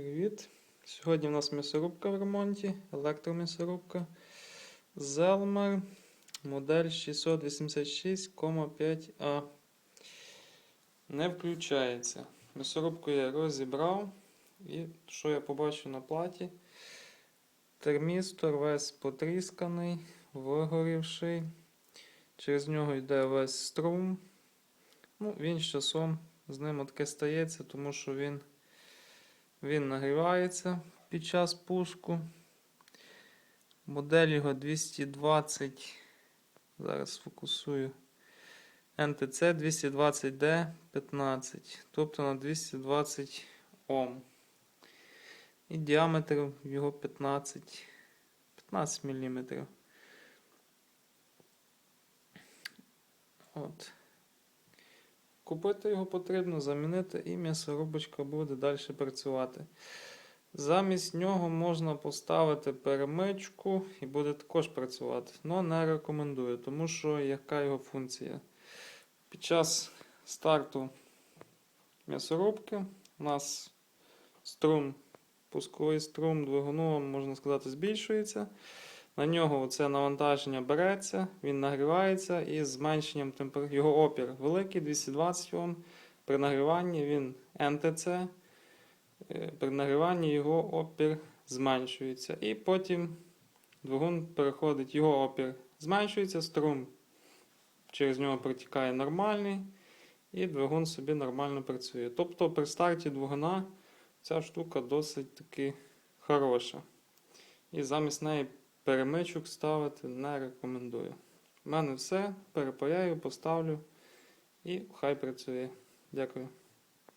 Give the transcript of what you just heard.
Привіт! Сьогодні в нас м'ясорубка в ремонті, електром'ясорубка Zelmer, модель 686,5А. Не включається. М'ясорубку я розібрав. І що я побачив на платі? Термістор весь потрісканий, вигорівший. Через нього йде весь струм. Ну, він з часом з ним таке стається, тому що він. Він нагрівається під час пуску. Модель його 220. Зараз фокусую. НТЦ 220D15. Тобто на 220 Ом. І діаметр його 15 15 мм. От. Купити його потрібно, замінити і м'ясорубочка буде далі працювати. Замість нього можна поставити перемичку і буде також працювати. але не рекомендую, тому що яка його функція? Під час старту м'ясорубки у нас струм, пусковий струм двигуну, можна сказати, збільшується. На нього це навантаження береться, він нагрівається і з зменшенням температури. Його опір великий, 220 Ом. При нагріванні він НТЦ. Е, При нагріванні його опір зменшується. І потім двигун переходить, його опір зменшується, струм через нього протікає нормальний, і двигун собі нормально працює. Тобто при старті двигуна ця штука досить таки хороша. І замість неї перемичок ставити не рекомендую. У мене все. Перепаяю, поставлю і хай працює. Дякую.